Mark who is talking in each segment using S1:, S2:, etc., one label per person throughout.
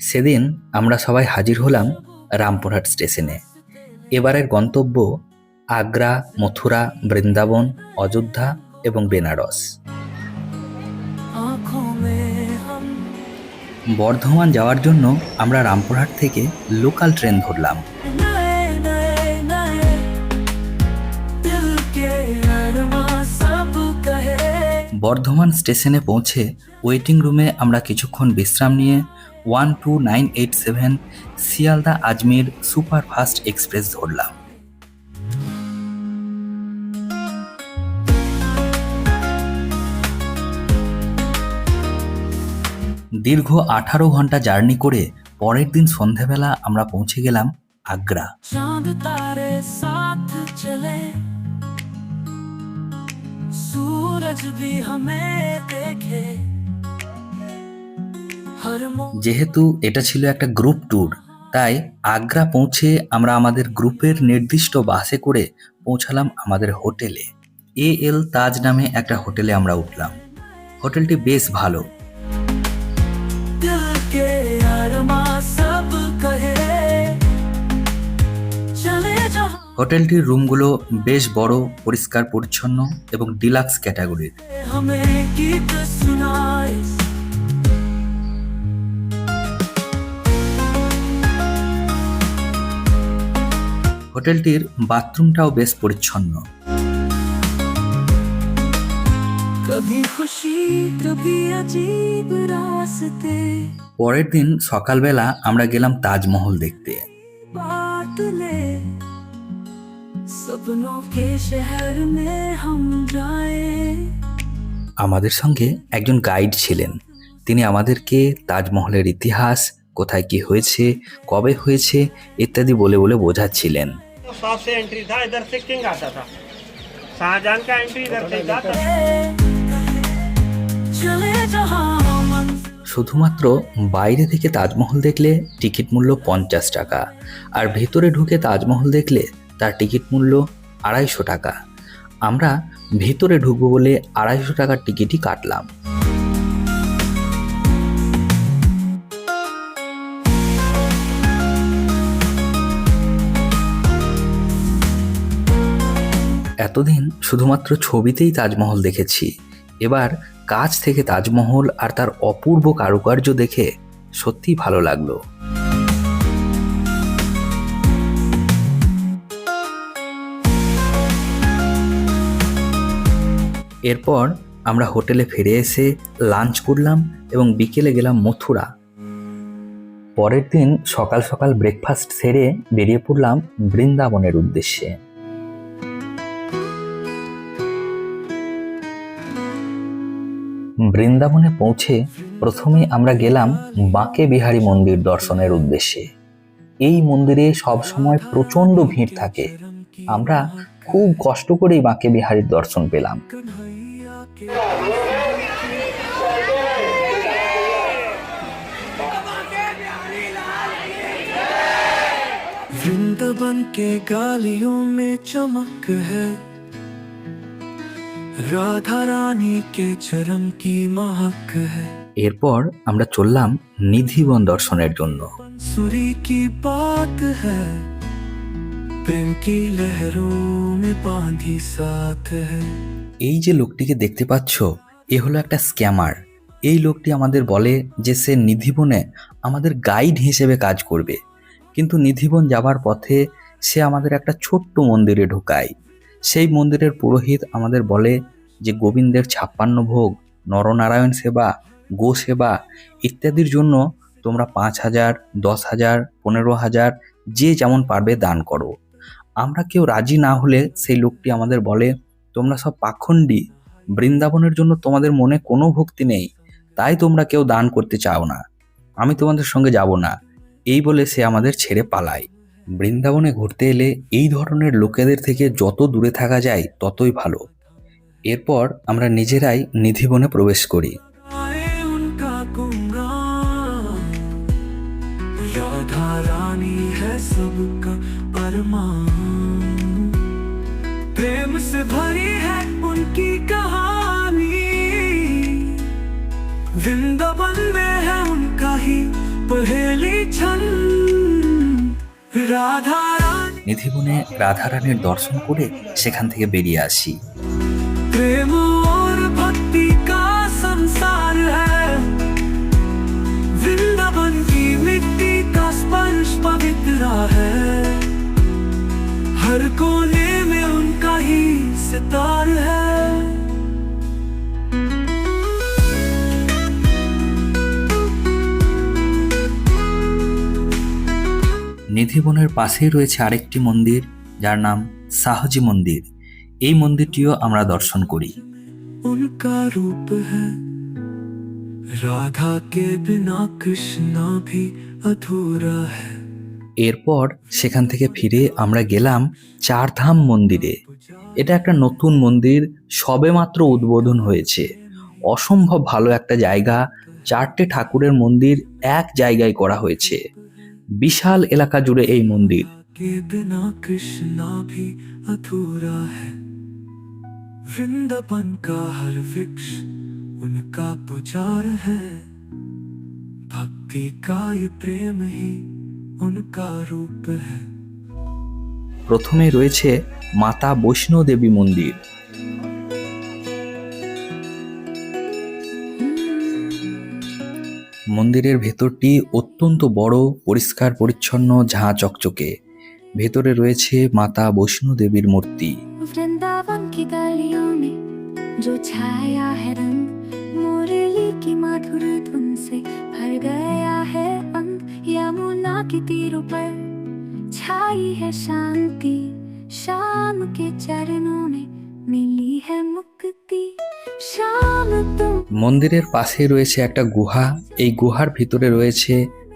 S1: সেদিন আমরা সবাই হাজির হলাম রামপুরহাট স্টেশনে। এবারের গন্তব্য আগ্রা মথুরা বৃন্দাবন অযোধ্যা এবং বেনারস। বর্ধমান যাওয়ার জন্য আমরা রামপুরহাট থেকে লোকাল ট্রেন ধরলাম। বর্ধমান স্টেশনে পৌঁছে ওয়েটিং রুমে আমরা কিছুক্ষণ বিশ্রাম নিয়ে one two nine eight seven Sealdah Ajmer superfast express ধরলাম। দীর্ঘ আঠারো ঘণ্টা জার্নি করে পরের দিন সন্ধেবেলা আমরা পৌঁছে গেলাম আগ্রা। যেহেতু এটা ছিল একটা গ্রুপ ট্যুর তাই আগ্রা পৌঁছে আমরা আমাদের গ্রুপের নির্দিষ্ট বাসে করে পৌঁছালাম আমাদের হোটেলে। এ এল তাজ নামে একটা হোটেলে আমরা উঠলাম। হোটেলটি বেশ ভালো। হোটেলটির রুমগুলো বেশ বড় পরিষ্কার পরিচ্ছন্ন এবং ডিলাক্স ক্যাটাগরির। হোটেলটির বাথরুমটাও বেশ পরিচ্ছন্ন। পরের দিন সকালবেলা আমরা গেলাম তাজমহল দেখতে।
S2: सपनों के शहर में हम जाए
S1: আমাদের সঙ্গে একজন গাইড ছিলেন তিনি আমাদেরকে তাজমহলের ইতিহাস কোথায় কি হয়েছে কবে হয়েছে ইত্যাদি বলে বলে বোঝাচ্ছিলেন
S3: तो साउथ से एंट्री था इधर से किंग आता था शाहजहां का एंट्री इधर से जाता था
S2: चले जहाँ मन
S1: শুধুমাত্র বাইরে থেকে তাজমহল দেখলে টিকিট মূল্য পঞ্চাশ টাকা আর ভেতরে ঢুকে তাজমহল দেখলে তার টিকিট মূল্য আড়াইশো টাকা। আমরা ভেতরে ঢুকবো বলে আড়াইশো টাকার টিকিটই কাটলাম। এতদিন শুধুমাত্র ছবিতেই তাজমহল দেখেছি। এবার কাছ থেকে তাজমহল আর তার অপূর্ব কারুকার্য দেখে সত্যিই ভালো লাগল। এরপর আমরা হোটেলে ফিরে এসে লাঞ্চ করলাম এবং বিকেলে গেলাম মথুরা। পরের দিন সকাল সকাল ব্রেকফাস্ট সেরে বেরিয়ে পড়লাম বৃন্দাবনের উদ্দেশ্যে। বৃন্দাবনে পৌঁছে প্রথমে আমরা গেলাম বাঁকে বিহারী মন্দির দর্শনের উদ্দেশ্যে। এই মন্দিরে সব সময় প্রচণ্ড ভিড় থাকে। আমরা খুব কষ্ট করেই বাঁকে বিহারীর দর্শন পেলাম
S2: कन्हैया के वृंदावन के गालियों में चमक है राधा रानी के चरण की महक है
S1: এরপর আমরা চললাম নিধিবন দর্শনের জন্য
S2: सुरी की बात है प्रेम की लहरों में बांधी साथ है
S1: এই যে লোকটিকে দেখতে পাচ্ছ এ হলো একটা স্ক্যামার এই লোকটি আমাদের বলে যে সে নিধিবনে আমাদের গাইড হিসেবে কাজ করবে কিন্তু নিধিবন যাবার পথে সে আমাদের একটা ছোট্ট মন্দিরে ঢোকায় সেই মন্দিরের পুরোহিত আমাদের বলে যে গোবিন্দের ছাপ্পান্ন ভোগ নরনারায়ণ সেবা গো সেবা ইত্যাদির জন্য তোমরা পাঁচ হাজার দশ হাজার পনেরো হাজার যে যেমন পারবে দান করো আমরা কেউ রাজি না হলে সেই লোকটি আমাদের বলে, তোমরা সব পাখণ্ডী। বৃন্দাবনের জন্য তোমাদের মনে কোনো ভক্তি নেই। তাই তোমরা কেউ দান করতে চাও না। আমি তোমাদের সঙ্গে যাব না। এই বলে সে আমাদের ছেড়ে পালায়। বৃন্দাবনে ঘুরতে এলে এই ধরনের লোকেদের থেকে যত দূরে থাকা যায় ততই ভালো। এরপর আমরা নিজেরাই নিধিবনে প্রবেশ করি।
S2: वृंदावन में है उनका ही पहेली छन राधा रानी
S1: নিধিবনে রাধারানীর দর্শন করে সেখান থেকে বেরিয়ে আসি
S2: प्रेम और भक्ति का संसार है वृंदावन की मिट्टी का स्पर्श पवित्र है हर कोने में उनका
S1: নিধিবনের পাশেই রয়েছে আরেকটি মন্দির যার নাম সাহজি মন্দির। এই মন্দিরটিও আমরা দর্শন করি।
S2: কৃষ্ণ হ্যাঁ
S1: এরপর সেখান থেকে ফিরে আমরা গেলাম চারধাম মন্দিরে। এটা একটা নতুন মন্দির সবে মাত্র উদ্বোধন হয়েছে। অসম্ভব ভালো একটা জায়গা চারটে ঠাকুরের মন্দির এক জায়গায় করা হয়েছে। বিশাল এলাকা জুড়ে এই মন্দির
S2: के बिना कृष्णा भी अधूरा है वृंदावन का हर वृक्ष उनका पुजार है भक्ति का ये प्रेम ही उनका रूप है
S1: প্রথমে রয়েছে মাতা বৈষ্ণো দেবী মন্দির মন্দিরের ভেতরটি অত্যন্ত বড় পরিষ্কার পরিচ্ছন্ন ঝাঁ চকচকে ভেতরে রয়েছে মাতা বৈষ্ণো দেবীর মূর্তি
S4: वृंदावन की गलियों में जो छाया है रंग मुरली की मधुर धुन से भर गया है अंग यमुना के तीरों पर छाई है शांति शाम के चरणों में मिली है मुक्ति शाम तुम
S1: মন্দিরের পাশে রয়েছে একটা গুহা এই গুহার ভিতরে রয়েছে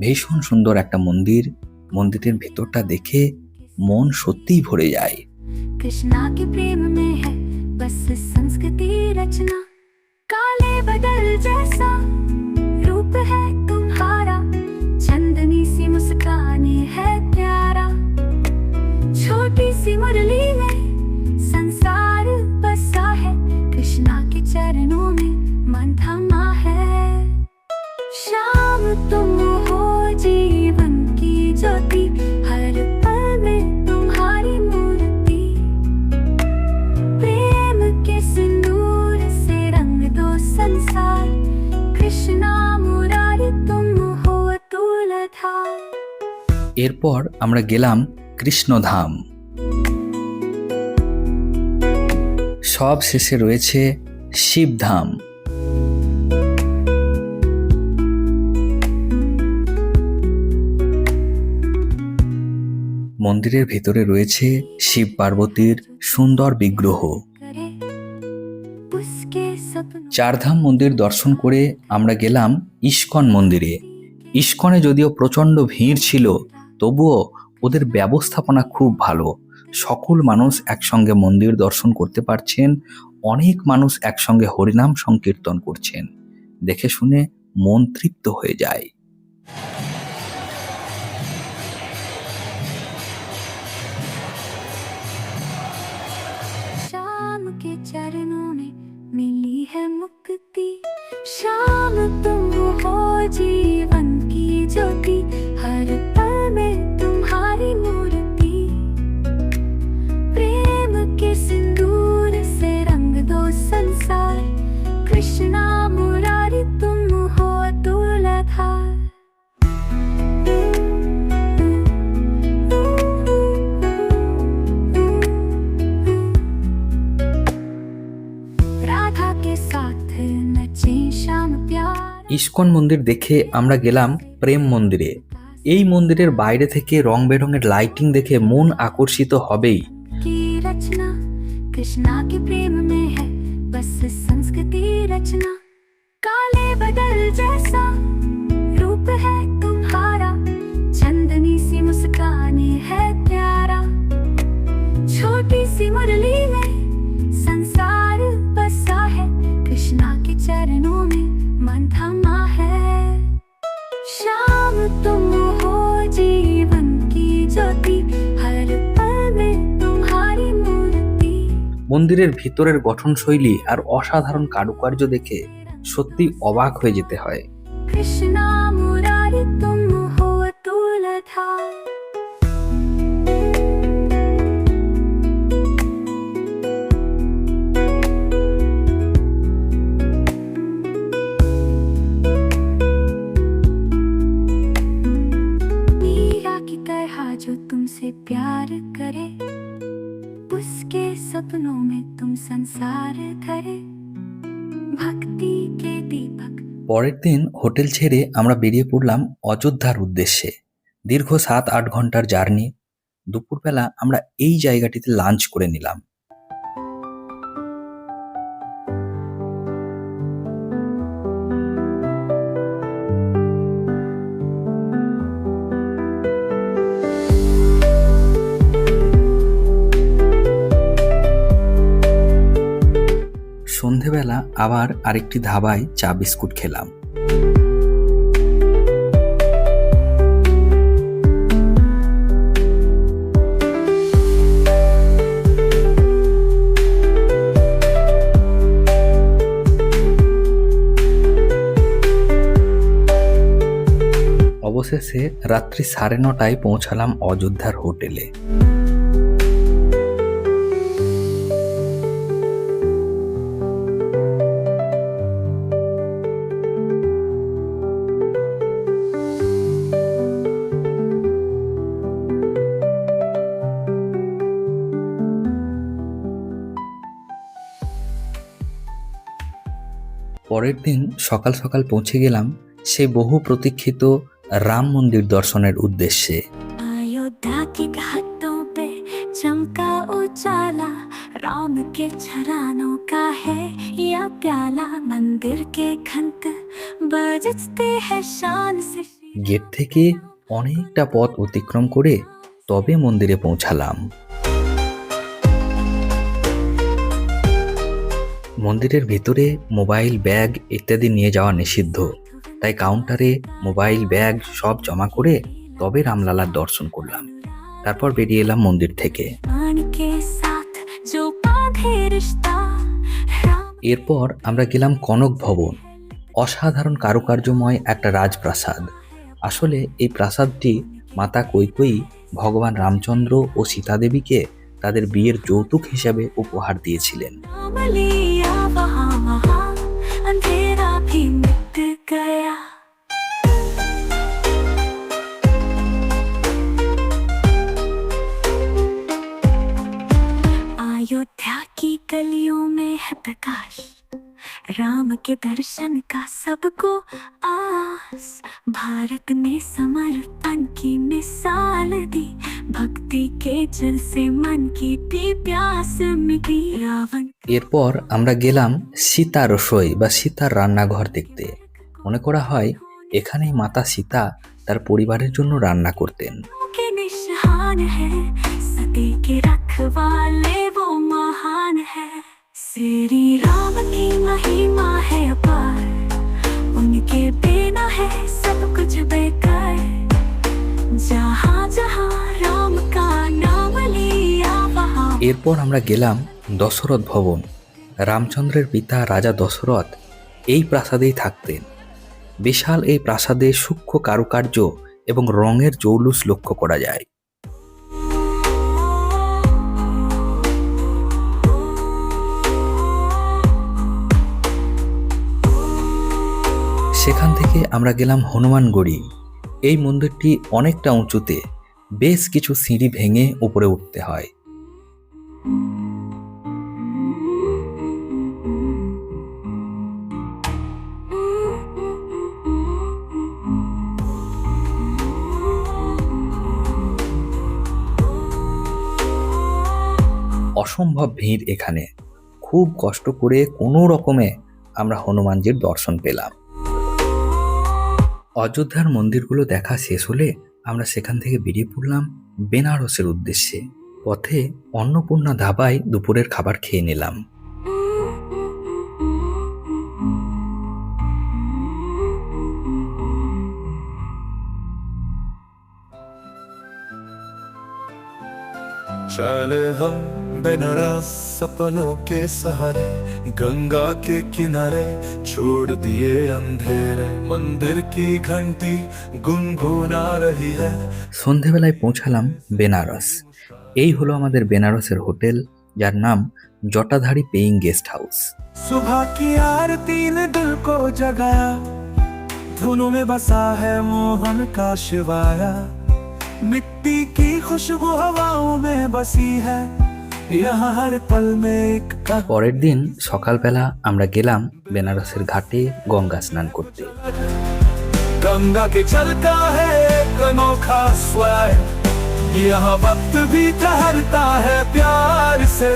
S1: ভীষণ সুন্দর একটা মন্দির। মন্দিরের ভেতরটা দেখে মন সত্যি ভরে যায়।
S4: কৃষ্ণা প্রেম মে বস সংস্কৃতি রচনা। কালে বদল জেসা সি হ্যাঁ প্যারা। ছোটি সি মুরলি
S1: এরপর আমরা গেলাম কৃষ্ণধাম। সব শেষে রয়েছে শিবধাম। মন্দিরের ভেতরে রয়েছে শিব পার্বতীর সুন্দর বিগ্রহ। চারধাম মন্দির দর্শন করে আমরা গেলাম ইস্কন মন্দিরে। ইস্কনে যদিও প্রচণ্ড ভিড় ছিল তবুও ওদের ব্যবস্থাপনা খুব ভালো। সকল মানুষ একসঙ্গে মন্দির দর্শন করতে পারছেন, অনেক মানুষ একসঙ্গে হরিনাম সংকীর্তন করছেন। দেখে শুনে মন তৃপ্ত হয়ে যায়। ইস্কন মন্দির দেখে আমরা গেলাম প্রেম মন্দিরে এই মন্দিরের বাইরে থেকে রং বেরঙের লাইটিং দেখে মন আকর্ষিত হবেই
S4: की रचना कृष्णा के प्रेम में है बस संस्कृति रचना काले बदल जैसा रूप है
S1: মন্দিরের ভিতরের গঠনশৈলী আর অসাধারণ কারুকার্য দেখে সত্যি অবাক হয়ে যেতে হয়।
S4: কৃষ্ণ सपनों में तुम संसार धरे भक्ति के दीपक
S1: পরের দিন হোটেল ছেড়ে আমরা বেরিয়ে পড়লাম অযোধ্যার উদ্দেশ্যে দীর্ঘ সাত আট ঘন্টার জার্নি দুপুরবেলা আমরা এই জায়গাটিতে লাঞ্চ করে নিলাম আবার আরেকটি ধাবায় চা বিস্কুট খেলাম। অবশেষে রাত্রি সাড়ে নটায় পৌঁছালাম অযোধ্যার হোটেলে। পরের দিন সকাল সকাল পৌঁছে গেলাম সেই বহু প্রতীক্ষিত রাম মন্দির দর্শনের উদ্দেশ্যে
S4: अयोध्या की घाटों पे चमका उजाला राम के चरणों का है या प्याला मंदिर के घंट बजते हैं शान से
S1: গেট থেকে অনেকটা পথ অতিক্রম করে তবে মন্দিরে পৌঁছালাম মন্দিরের ভেতরে মোবাইল ব্যাগ ইত্যাদি নিয়ে যাওয়া নিষিদ্ধ। তাই কাউন্টারে মোবাইল ব্যাগ সব জমা করে তবে রামলালার দর্শন করলাম। তারপর বেরিয়ে এলাম মন্দির থেকে। এরপর আমরা গেলাম কনক ভবন। অসাধারণ কারুকার্যময় একটা রাজপ্রাসাদ। আসলে এই প্রাসাদটি মাতা কৈকই ভগবান রামচন্দ্র ও সীতাদেবীকে তাদের বিয়ের যৌতুক হিসাবে উপহার দিয়েছিলেন।
S4: अंधेरा भी मिट गया। अयोध्या की गलियों में है प्रकाश। राम के दर्शन का सबको आस भारत ने समर्पण की मिसाल दी भक्ति के जल से मन की भी प्यास मिटी रावण
S1: এরপর আমরা গেলাম সীতা রসোই বা সীতার রান্নাঘর দেখতে মনে করা হয় এখানেই মাতা সীতা তার পরিবারের জন্য রান্না করতেন
S4: के निशान है सती के रखवाले वो महान है श्री राम की महिमा है अपार उनके बिना है सब कुछ बेकार जहाँ जहाँ राम का नाम लिया वहाँ
S1: এরপর আমরা গেলাম দশরথ ভবন রামচন্দ্রের পিতা রাজা দশরথ এই প্রাসাদেই থাকতেন বিশাল এই প্রাসাদে সূক্ষ্ম কারুকার্য এবং রঙের জৌলুস লক্ষ্য করা যায় থেকে আমরা গেলাম হনুমানগড়ি। এই মন্দিরটি অনেকটা উঁচুতে, বেশ কিছু সিঁড়ি ভেঙে উপরে উঠতে হয়। অসম্ভব ভিড় এখানে। খুব কষ্ট করে কোনো রকমে আমরা হনুমানজির দর্শন পেলাম। অযোধ্যার মন্দিরগুলো দেখা শেষ হলে আমরা সেখান থেকে বেরিয়ে পড়লাম বেনারসের উদ্দেশ্যে পথে অন্নপূর্ণা ধাবায় দুপুরের খাবার খেয়ে নিলাম
S2: चले हम बनारस सपनों के सहारे गंगा के किनारे छोड़ दिए अंधेरे मंदिर की घंटी गुनगुना रही है
S1: সন্ধেবেলায় পৌঁছালাম বেনারস এই হলো আমাদের বেনারসের হোটেল যার নাম জটাধারী পেইং গেস্ট হাউস
S2: सुबह की आरती ने दिल को जगाया धुनों में बसा है मोहन का शिवाया मिट्टी की खुशबू हवाओं में बसी है यहाँ हर पल में एक कहा
S1: পরের দিন সকালবেলা আমরা গেলাম বেনারসের ঘাটে গঙ্গা স্নান করতে
S2: गंगा के चलता है एक अनोखा स्वैग यहाँ वक्त भी ठहरता है प्यार से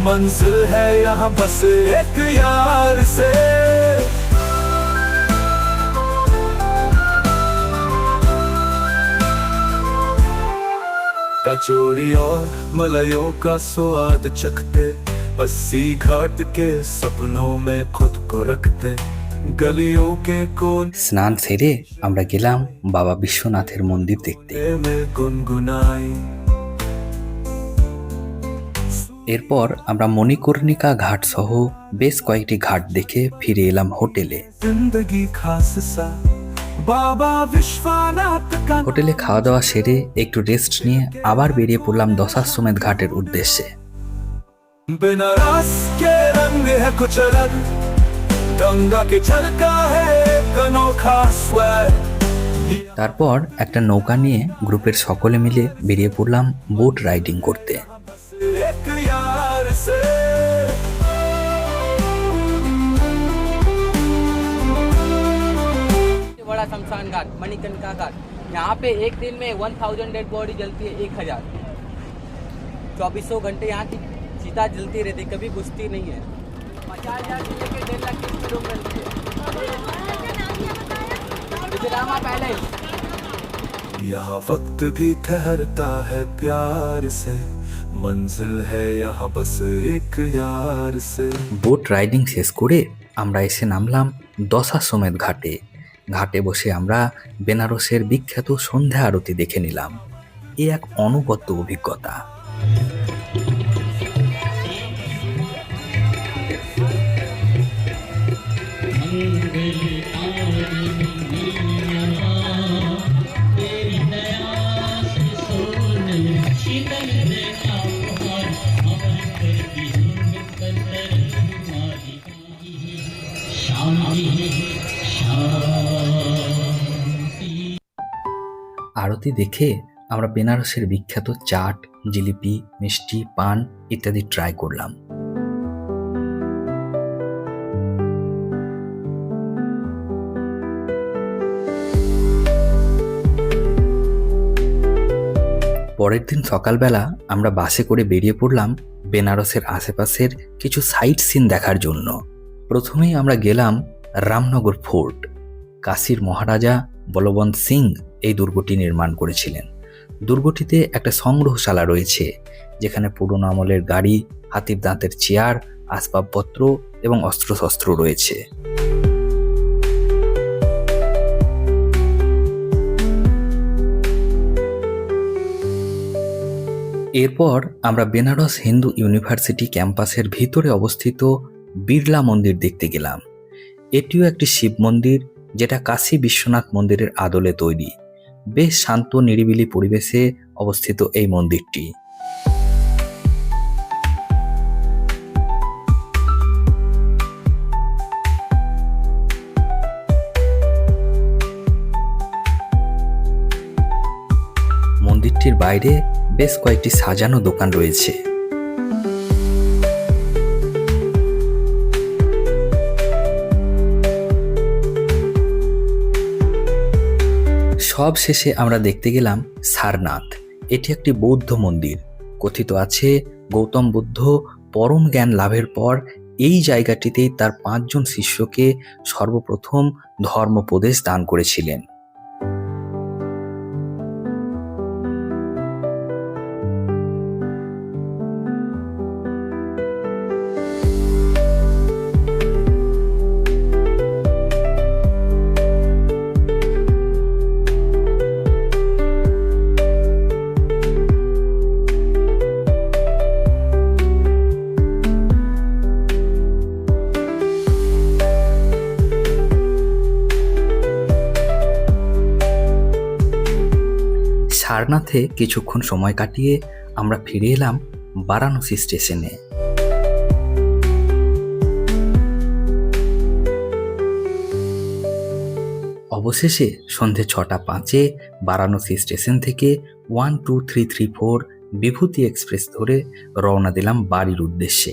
S2: मंजिल है यहाँ बस एक यार से कचोरी और मलाइयों का स्वाद चखते अस्सी घाट के सपनों में खुद को रखते गलियों के कोने
S1: স্নান সেরে আমরা গেলাম বাবা বিশ্বনাথের মন্দির দেখতে
S2: में गुनगुनाई
S1: এরপর আমরা মণিকর্ণিকা ঘাট সহ বেশ কয়েকটি ঘাট দেখে ফিরে এলাম হোটেলে
S2: जिंदगी खास सा बाबा विश्वनाथ का
S1: হোটেলে খাওয়া দাওয়া সেরে একটু রেস্ট নিয়ে আবার বেরিয়ে পড়লাম দশাশ্বমেধ ঘাটের উদ্দেশ্যে
S2: बनारस के रंग है कुछ अलग गंगा के छलका है एक अनोखा स्वैग
S1: তারপর একটা নৌকা নিয়ে গ্রুপের সকলে মিলে বেরিয়ে পড়লাম বোট রাইডিং করতে
S5: शमशान घाट मणिकर्णिका घाट यहाँ पे एक दिन में वन थाउजेंड डेड बॉडी जलती है एक हजार चौबीसों घंटे यहाँ की चिता जलती रहती है, कभी बुझती नहीं है पचास हजार से लेकर डेढ़ लाख की रूम मिलती है गुजरामा पैलेस
S2: यहाँ वक्त भी ठहरता है प्यार से मंजिल है यहाँ बस एक यार से
S1: বোট রাইডিং শেষ করে আমরা এসে নামলাম দশাশ্বমেধ ঘাটে ঘাটে বসে আমরা বেনারসের বিখ্যাত সন্ধ্যা আরতি দেখে নিলাম। এ এক অনবদ্য অভিজ্ঞতা। আরতি দেখে আমরা বেনারসের বিখ্যাত চাট, জিলিপি, মিষ্টি, পান ইত্যাদি ট্রাই করলাম। পরের দিন সকালবেলা আমরা বাসে করে বেরিয়ে পড়লাম বেনারসের আশেপাশের কিছু সাইট সিন দেখার জন্য। প্রথমেই আমরা গেলাম রামনগর ফোর্ট। কাশীর মহারাজা বলবন্ত সিং এই দুর্গটি নির্মাণ করেছিলেন। দুর্গটিতে একটা সংগ্রহশালা রয়েছে, যেখানে পুরনো আমলের গাড়ি, হাতির দাঁতের চেয়ার, আসবাবপত্র এবং অস্ত্রশস্ত্র রয়েছে। এরপর আমরা বেনারস হিন্দু ইউনিভার্সিটি ক্যাম্পাসের ভিতরে অবস্থিত বিড়লা মন্দির দেখতে গেলাম। এটিও একটি শিব মন্দির, যেটা কাশী বিশ্বনাথ মন্দিরের আদলে তৈরি। বেশ শান্ত নিরিবিলি পরিবেশে অবস্থিত এই মন্দিরটি। মন্দিরটির বাইরে বেশ কয়েকটি সাজানো দোকান রয়েছে। সব শেষে আমরা দেখতে গেলাম সারনাথ। এটি একটি বৌদ্ধ মন্দির। কথিত আছে, গৌতম বুদ্ধ পরম জ্ঞান লাভের পর এই জায়গাটিতেই তার পাঁচজন শিষ্যকে সর্বপ্রথম ধর্মপ্রদেশ দান করেছিলেন। সারনাথে কিছুক্ষণ সময় কাটিয়ে আমরা ফিরে এলাম বারাণসী স্টেশনে। অবশেষে সন্ধে ছটা পাঁচে বারাণসী স্টেশন থেকে one two three three four Vibhuti express ধরে রওনা দিলাম বাড়ির উদ্দেশ্যে।